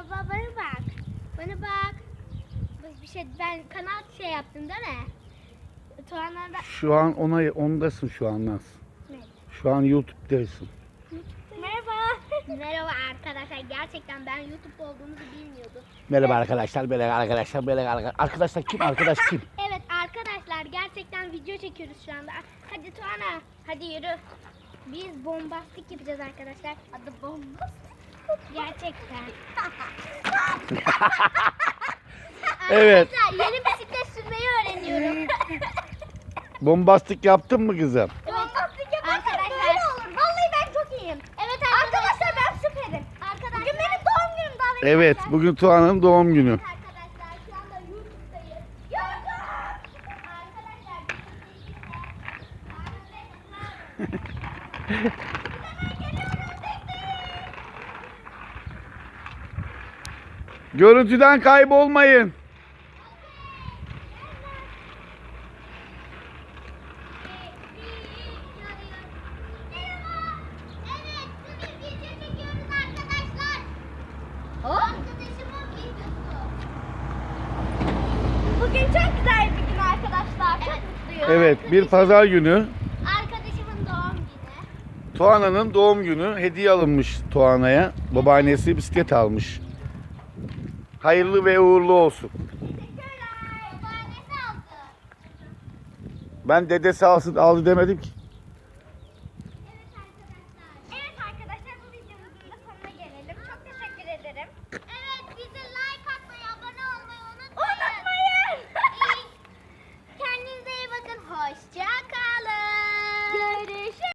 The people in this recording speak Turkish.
Baba bana bak. Bana bak. Bir şey ben kanal şey yaptım değil mi? Tuğanlarda Şu an ona ondasın şu an Naz. ne? Şu an YouTube'dasın. Merhaba. Merhaba arkadaşlar. Gerçekten ben YouTube olduğumuzu bilmiyordum. Merhaba arkadaşlar, merhaba arkadaşlar, merhaba arkadaşlar. Arkadaşlar kim? Arkadaş kim? Evet arkadaşlar gerçekten video çekiyoruz şu anda. Hadi Tuana hadi yürü. Biz bombastik yapacağız arkadaşlar. Adı bombastik. Gerçekten. Evet. Arkadaşlar yeni bisiklet sürmeyi öğreniyorum. Bombastik yaptın mı kızım? Bombastik yaparsak böyle olur. Vallahi ben çok iyiyim. Evet arkadaşlar, ben süperim. Arkadaşlar. Bugün benim doğum günüm davet Evet, bugün Tuğan'ın doğum günü. Arkadaşlar şu anda YouTube'dayız. YouTube! Arkadaşlar Görüntüden kaybolmayın. Evet, bugün video çekiyoruz arkadaşlar. Arkadaşımın videosu. Bugün çok güzel bir gün arkadaşlar. Çok mutluyum. Evet, bir pazar günü Arkadaşımın doğum günü. Tuğan'ın doğum günü hediye alınmış Tuğan'a. Babaannesi bisiklet almış. Hayırlı ve uğurlu olsun. Ben dedesi alsın aldı demedim ki. Evet arkadaşlar Evet arkadaşlar. bu videomuzun da sonuna gelelim. Çok teşekkür ederim. Evet bizi